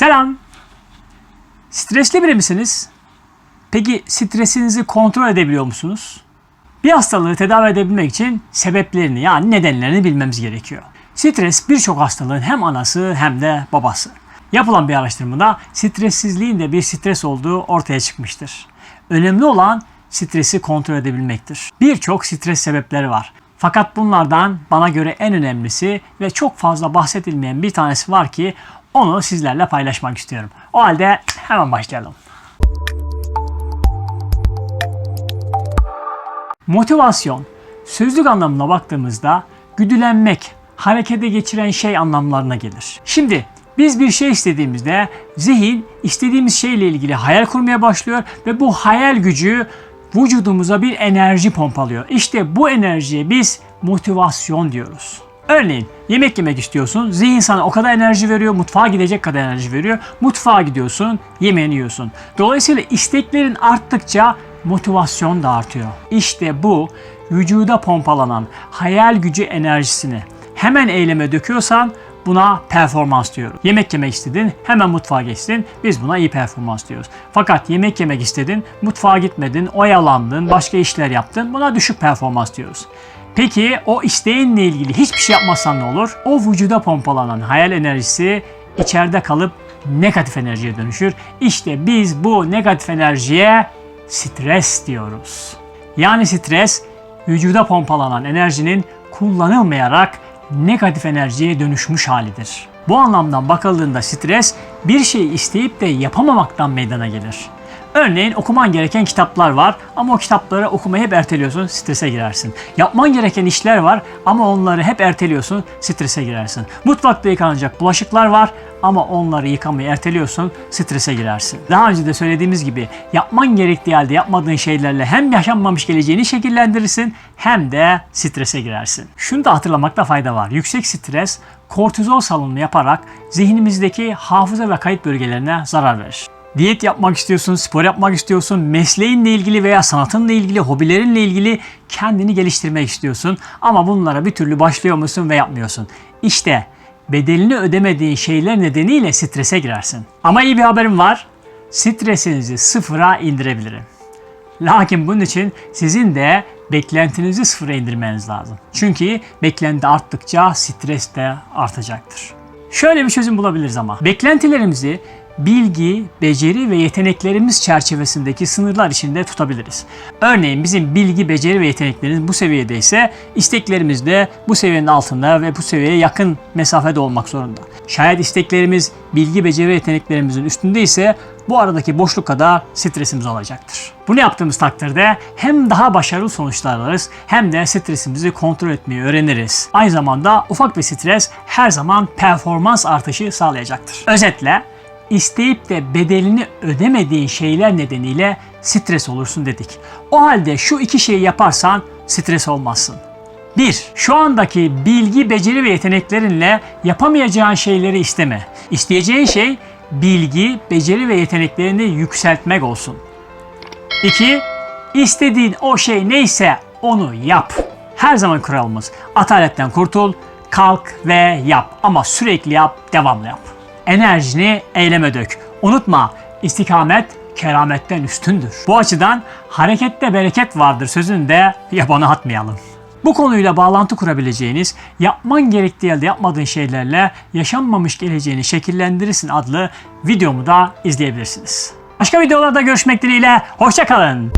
Selam. Stresli biri misiniz? Peki stresinizi kontrol edebiliyor musunuz? Bir hastalığı tedavi edebilmek için sebeplerini yani nedenlerini bilmemiz gerekiyor. Stres birçok hastalığın hem anası hem de babası. Yapılan bir araştırmada stressizliğin de bir stres olduğu ortaya çıkmıştır. Önemli olan stresi kontrol edebilmektir. Birçok stres sebepleri var. Fakat bunlardan bana göre en önemlisi ve çok fazla bahsedilmeyen bir tanesi var ki onu sizlerle paylaşmak istiyorum. O halde hemen başlayalım. Motivasyon, sözlük anlamına baktığımızda güdülenmek, harekete geçiren şey anlamlarına gelir. Şimdi biz bir şey istediğimizde zihin istediğimiz şeyle ilgili hayal kurmaya başlıyor ve bu hayal gücü vücudumuza bir enerji pompalıyor. İşte bu enerjiye biz motivasyon diyoruz. Örneğin yemek yemek istiyorsun. Zihin sana o kadar enerji veriyor. Mutfağa gidecek kadar enerji veriyor. Mutfağa gidiyorsun. Yemeğini yiyorsun. Dolayısıyla isteklerin arttıkça motivasyon da artıyor. İşte bu vücuda pompalanan hayal gücü enerjisini hemen eyleme döküyorsan buna performans diyoruz. Yemek yemek istedin, hemen mutfağa geçtin. Biz buna iyi performans diyoruz. Fakat yemek yemek istedin, mutfağa gitmedin, oyalandın, başka işler yaptın. Buna düşük performans diyoruz. Peki o isteğinle ilgili hiçbir şey yapmazsan ne olur? O vücuda pompalanan hayal enerjisi içeride kalıp negatif enerjiye dönüşür. İşte biz bu negatif enerjiye stres diyoruz. Yani stres vücuda pompalanan enerjinin kullanılmayarak negatif enerjiye dönüşmüş halidir. Bu anlamdan bakıldığında stres bir şey isteyip de yapamamaktan meydana gelir. Örneğin okuman gereken kitaplar var ama o kitapları okumayı hep erteliyorsun, strese girersin. Yapman gereken işler var ama onları hep erteliyorsun, strese girersin. Mutfakta yıkanacak bulaşıklar var ama onları yıkamayı erteliyorsun, strese girersin. Daha önce de söylediğimiz gibi yapman gerektiği halde yapmadığın şeylerle hem yaşanmamış geleceğini şekillendirirsin hem de strese girersin. Şunu da hatırlamakta fayda var. Yüksek stres kortizol salınımı yaparak zihnimizdeki hafıza ve kayıt bölgelerine zarar verir. Diyet yapmak istiyorsun, spor yapmak istiyorsun, mesleğinle ilgili veya sanatınla ilgili, hobilerinle ilgili kendini geliştirmek istiyorsun ama bunlara bir türlü başlıyor musun ve yapmıyorsun. İşte bedelini ödemediğin şeyler nedeniyle strese girersin. Ama iyi bir haberim var. Stresinizi sıfıra indirebilirim. Lakin bunun için sizin de beklentinizi sıfıra indirmeniz lazım. Çünkü beklenti arttıkça stres de artacaktır. Şöyle bir çözüm bulabiliriz ama. Beklentilerimizi bilgi, beceri ve yeteneklerimiz çerçevesindeki sınırlar içinde tutabiliriz. Örneğin bizim bilgi, beceri ve yeteneklerimiz bu seviyede ise isteklerimiz de bu seviyenin altında ve bu seviyeye yakın mesafede olmak zorunda. Şayet isteklerimiz bilgi, beceri ve yeteneklerimizin üstünde ise bu aradaki boşluk kadar stresimiz olacaktır. Bunu yaptığımız takdirde hem daha başarılı sonuçlar alırız hem de stresimizi kontrol etmeyi öğreniriz. Aynı zamanda ufak bir stres her zaman performans artışı sağlayacaktır. Özetle isteyip de bedelini ödemediğin şeyler nedeniyle stres olursun dedik. O halde şu iki şeyi yaparsan stres olmazsın. 1. Şu andaki bilgi, beceri ve yeteneklerinle yapamayacağın şeyleri isteme. İsteyeceğin şey bilgi, beceri ve yeteneklerini yükseltmek olsun. 2. İstediğin o şey neyse onu yap. Her zaman kuralımız. Ataletten kurtul, kalk ve yap. Ama sürekli yap, devamlı yap. Enerjini eyleme dök. Unutma, istikamet kerametten üstündür. Bu açıdan harekette bereket vardır sözünü de yabana atmayalım. Bu konuyla bağlantı kurabileceğiniz, yapman gerektiği halde yapmadığın şeylerle yaşanmamış geleceğini şekillendirirsin adlı videomu da izleyebilirsiniz. Başka videolarda görüşmek dileğiyle, hoşçakalın.